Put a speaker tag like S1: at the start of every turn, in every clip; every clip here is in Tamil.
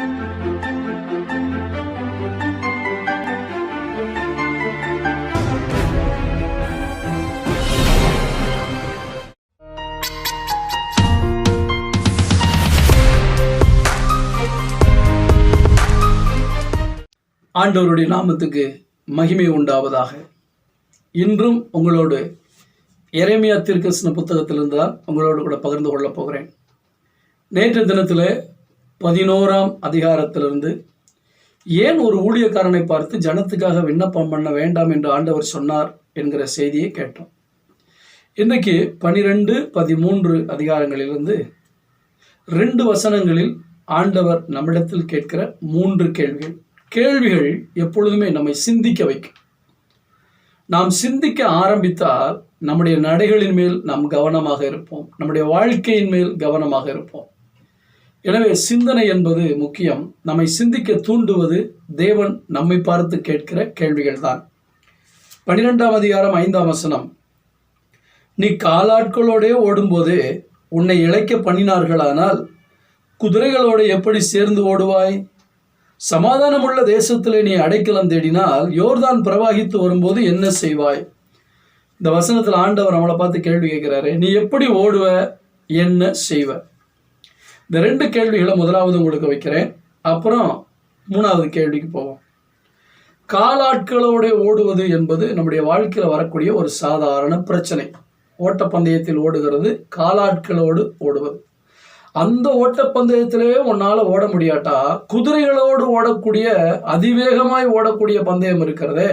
S1: ஆண்டவருடைய நாமத்துக்கு மகிமை உண்டாவதாக. இன்றும் உங்களோடு எரேமியா தீர்க்கசன புத்தகத்திலிருந்து தான் உங்களோடு கூட பகிர்ந்து கொள்ளப் போகிறேன். நேற்று தினத்தில் பதினோராம் அதிகாரத்திலிருந்து ஏன் ஒரு ஊழியக்காரனை பார்த்து ஜனத்துக்காக விண்ணப்பம் பண்ண வேண்டாம் என்று ஆண்டவர் சொன்னார் என்கிற செய்தியை கேட்டோம். இன்றைக்கு பனிரெண்டு பதிமூன்று அதிகாரங்களிலிருந்து ரெண்டு வசனங்களில் ஆண்டவர் நம்மிடத்தில் கேட்கிற மூன்று கேள்விகள். கேள்விகள் எப்பொழுதுமே நம்மை சிந்திக்க வைக்கும். நாம் சிந்திக்க ஆரம்பித்தால் நம்முடைய நடைகளின் மேல் நாம் கவனமாக இருப்போம். நம்முடைய வாழ்க்கையின் மேல் கவனமாக இருப்போம். எனவே சிந்தனை என்பது முக்கியம். நம்மை சிந்திக்க தூண்டுவது தேவன் நம்மை பார்த்து கேட்கிற கேள்விகள் தான் பனிரெண்டாம் அதிகாரம் ஐந்தாம் வசனம். நீ காலாட்களோடே ஓடும்போது உன்னை இழைக்க பண்ணினார்களானால் குதிரைகளோடு எப்படி சேர்ந்து ஓடுவாய்? சமாதானமுள்ள தேசத்திலே நீ அடைக்கலம் தேடினால் யோர்தான் பிரவாகித்து வரும்போது என்ன செய்வாய்? இந்த வசனத்தில் ஆண்டவர் நம்மளை பார்த்து கேள்வி கேட்கிறாரு நீ எப்படி ஓடுவ? என்ன செய்வ? இந்த ரெண்டு கேள்விகளை முதலாவது உங்களுக்கு வைக்கிறேன். அப்புறம் மூணாவது கேள்விக்கு போவோம். காலாட்களோட ஓடுவது என்பது நம்முடைய வாழ்க்கையில் வரக்கூடிய ஒரு சாதாரண பிரச்சனை. ஓட்டப்பந்தயத்தில் ஓடுகிறது காலாட்களோடு ஓடுவது. அந்த ஓட்டப்பந்தயத்திலே உன்னால் ஓட முடியாட்டா? குதிரைகளோடு ஓடக்கூடிய அதிவேகமாய் ஓடக்கூடிய பந்தயம் இருக்கிறதே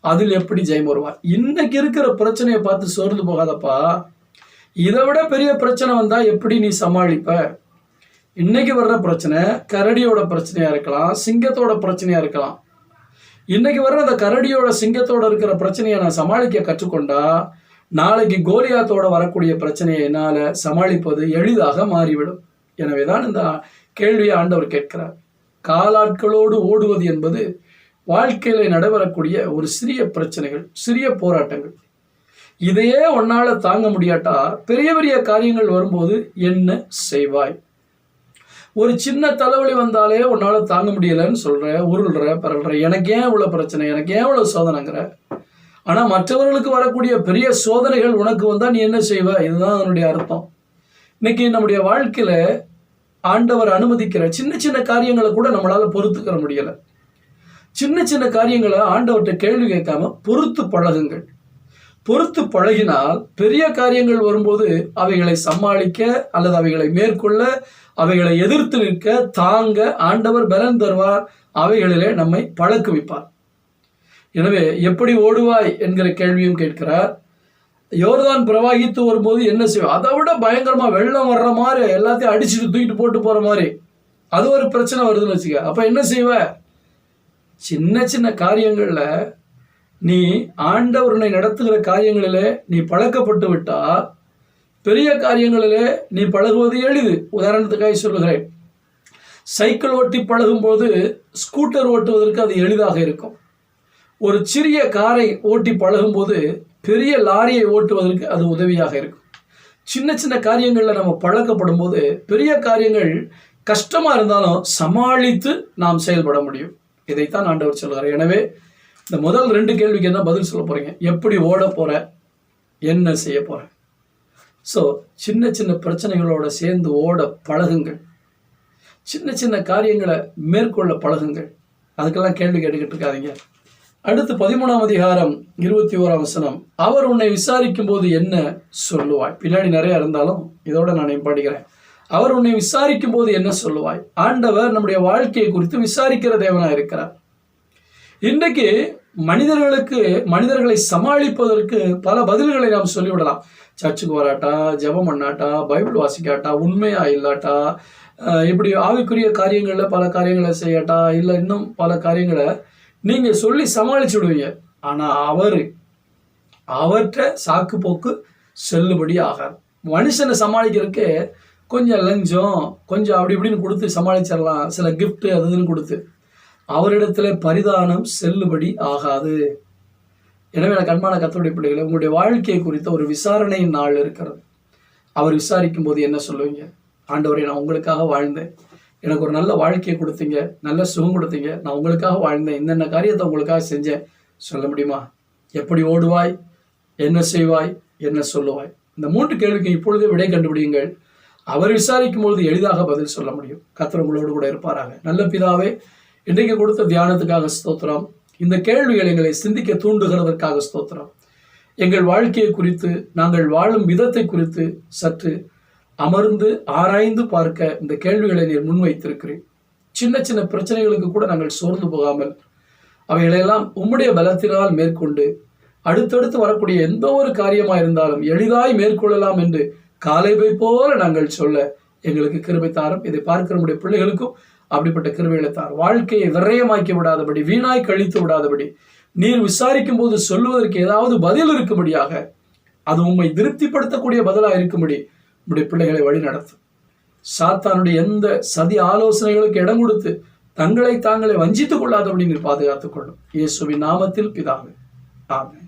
S1: அதில் எப்படி ஜெயம் வருவார் இன்னைக்கு இருக்கிற பிரச்சனையை பார்த்து சோர்ந்து போகாதப்பா. இதை விட பெரிய பிரச்சனை வந்தால் எப்படி நீ சமாளிப்ப? இன்னைக்கு வர்ற பிரச்சனை கரடியோட பிரச்சனையா இருக்கலாம் சிங்கத்தோட பிரச்சனையா இருக்கலாம். இன்னைக்கு வர்ற அந்த கரடியோட சிங்கத்தோட இருக்கிற பிரச்சனையை நான் சமாளிக்க கற்றுக்கொண்டா நாளைக்கு கோலியாத்தோட வரக்கூடிய பிரச்சனையை என்னால் சமாளிப்பது எளிதாக மாறிவிடும். எனவே தான் இந்த கேள்வியை ஆண்டவர் கேட்கிறார். காலாட்களோடு ஓடுவது என்பது வாழ்க்கையில நடைபெறக்கூடிய ஒரு சிறிய பிரச்சனைகள் சிறிய போராட்டங்கள். இதையே உன்னால தாங்க முடியாட்டா? பெரிய பெரிய காரியங்கள் வரும்போது என்ன செய்வாய்? ஒரு சின்ன தலைவலி வந்தாலே உன்னால் தாங்க முடியலைன்னு சொல்கிற உருள்ற பரல்ற எனக்கு ஏன் இவ்வளோ பிரச்சனை எனக்கு ஏன் இவ்வளோ சோதனைங்கிற? ஆனால் மற்றவர்களுக்கு வரக்கூடிய பெரிய சோதனைகள் உனக்கு வந்தால் நீ என்ன செய்வ? இதுதான் அதனுடைய அர்த்தம். இன்னைக்கு நம்முடைய வாழ்க்கையில் ஆண்டவர் அனுமதிக்கிற சின்ன சின்ன காரியங்களை கூட நம்மளால் பொறுத்துக்கிற முடியல. சின்ன சின்ன காரியங்களை ஆண்டவர்கிட்ட கேள்வி கேட்காம பொறுத்து பழகுங்கள். பொறுத்து பழகினால் பெரிய காரியங்கள் வரும்போது அவைகளை சமாளிக்க அல்லது அவைகளை மேற்கொள்ள அவைகளை எதிர்த்து நிற்க தாங்க ஆண்டவர் பலன் தருவார். அவைகளிலே நம்மை பழக்குவிப்பார் எனவே எப்படி ஓடுவாய் என்கிற கேள்வியும் கேட்கிறார். யோர்தான் பிரவாகித்து வரும்போது என்ன செய்வோம் அதை விட பயங்கரமா வெள்ளம் வர்ற மாதிரி எல்லாத்தையும் அடிச்சுட்டு தூக்கிட்டு போட்டு போற மாதிரி. அது ஒரு பிரச்சனை வருதுன்னு வச்சுக்க. அப்ப என்ன செய்வ? சின்ன சின்ன காரியங்கள்ல நீ ஆண்டவர்களை நடத்துகிற காரியங்களிலே நீ பழக்கப்பட்டு விட்டால் பெரிய காரியங்களிலே நீ பழகுவது எளிது. உதாரணத்துக்காக சொல்லுகிறேன். சைக்கிள் ஓட்டி பழகும்போது ஸ்கூட்டர் ஓட்டுவதற்கு அது எளிதாக இருக்கும். ஒரு சிறிய காரை ஓட்டி பழகும்போது பெரிய லாரியை ஓட்டுவதற்கு அது உதவியாக இருக்கும். சின்ன சின்ன காரியங்களில் நம்ம பழக்கப்படும் போது பெரிய காரியங்கள் கஷ்டமாக இருந்தாலும் சமாளித்து நாம் செயல்பட முடியும். இதைத்தான் ஆண்டவர் சொல்கிறார் எனவே இந்த முதல் ரெண்டு கேள்விக்கு என்ன பதில் சொல்ல போறீங்க? எப்படி ஓட போற? என்ன செய்ய போற? ஸோ சின்ன சின்ன பிரச்சனைகளோட சேர்ந்து ஓட பழகுங்கள். சின்ன சின்ன காரியங்களை மேற்கொள்ள பழகுங்கள். அதுக்கெல்லாம் கேள்வி கேட்டுக்கிட்டு இருக்காதீங்க. அடுத்து பதிமூணாம் அதிகாரம் இருபத்தி ஓராம் வசனம். அவர் உன்னை விசாரிக்கும் போது என்ன சொல்லுவாய்? பின்னாடி நிறையா இருந்தாலும் இதோட நான் படிக்கிறேன் அவர் உன்னை விசாரிக்கும் போது என்ன சொல்லுவாய்? ஆண்டவர் நம்முடைய வாழ்க்கையை குறித்து விசாரிக்கிற தேவனாக இருக்கிறார். இன்றைக்கு மனிதர்களுக்கு மனிதர்களை சமாளிப்பதற்கு பல பதில்களை நாம் சொல்லிவிடலாம். சர்ச்சுக்கு வராட்டா ஜெபம் பண்ணாட்டா பைபிள் வாசிக்காட்டா உண்மையா இல்லாட்டா இப்படி ஆவிக்குரிய காரியங்களில் பல காரியங்களை செய்யாட்டா இல்லை இன்னும் பல காரியங்களை நீங்கள் சொல்லி சமாளிச்சு விடுவீங்க. ஆனால் அவர் அவற்றை சாக்கு போக்கு செல்லுபடி ஆகாது. மனுஷனை சமாளிக்கிறதுக்கு கொஞ்சம் லஞ்சம் கொஞ்சம் அப்படி இப்படின்னு கொடுத்து சமாளிச்சிடலாம். சில கிஃப்ட்டு அது இதுன்னு கொடுத்து. அவரிடத்துல பரிதானம் செல்லுபடி ஆகாது. எனவே எனக்கு அன்பான கத்தோடைய பிள்ளைகளை உங்களுடைய வாழ்க்கையை குறித்த ஒரு விசாரணையின் நாள் இருக்கிறது. அவர் விசாரிக்கும் போது என்ன சொல்லுவீங்க? ஆண்டவரை நான் உங்களுக்காக வாழ்ந்தேன். எனக்கு ஒரு நல்ல வாழ்க்கையை கொடுத்தீங்க நல்ல சுகம் கொடுத்தீங்க. நான் உங்களுக்காக வாழ்ந்தேன். என்னென்ன காரியத்தை உங்களுக்காக செஞ்சேன்? சொல்ல முடியுமா? எப்படி ஓடுவாய்? என்ன செய்வாய்? என்ன சொல்லுவாய்? இந்த மூன்று கேள்விக்கு இப்பொழுதே விடை கண்டுபிடியுங்கள். அவர் விசாரிக்கும் பொழுது எளிதாக பதில் சொல்ல முடியும். கர்த்தர் உங்களோடு கூட இருப்பாராக. நல்ல பிதாவே இன்றைக்கு கொடுத்த தியானத்துக்காக ஸ்தோத்திரம். இந்த கேள்விகள் எங்களை சிந்திக்க தூண்டுகிறதற்காக ஸ்தோத்திரம். எங்கள் வாழ்க்கையை குறித்து நாங்கள் வாழும் விதத்தை குறித்து சற்று அமர்ந்து ஆராய்ந்து பார்க்க இந்த கேள்விகளை நீர் முன்வைத்திருக்கிறேன். சின்ன சின்ன பிரச்சனைகளுக்கு கூட நாங்கள் சோர்ந்து போகாமல் அவைகளெல்லாம் உம்முடைய பலத்தினால் மேற்கொண்டு அடுத்தடுத்து வரக்கூடிய எந்த ஒரு காரியமா இருந்தாலும் எளிதாய் மேற்கொள்ளலாம் என்று காலைவை போல நாங்கள் சொல்ல எங்களுக்கு கிருபை தாரம். இதை பார்க்கிற நம்முடைய பிள்ளைகளுக்கும் அப்படிப்பட்ட கிருபைகளை தார் வாழ்க்கையை விரயமாக்கி விடாதபடி வீணாய் கழித்து விடாதபடி நீர் விசாரிக்கும் போது சொல்லுவதற்கு ஏதாவது பதில் இருக்கும்படியாக அது உண்மை திருப்திப்படுத்தக்கூடிய பதிலாக இருக்கும்படி உம்முடைய பிள்ளைகளை வழி நடத்தும். சாத்தானுடைய எந்த சதி ஆலோசனைகளுக்கு இடம் கொடுத்து தங்களை தாங்களை வஞ்சித்துக் கொள்ளாதபடி நீர் பாதுகாத்துக் கொள்ளும். இயேசுவின் நாமத்தில் பிதாவே. ஆமே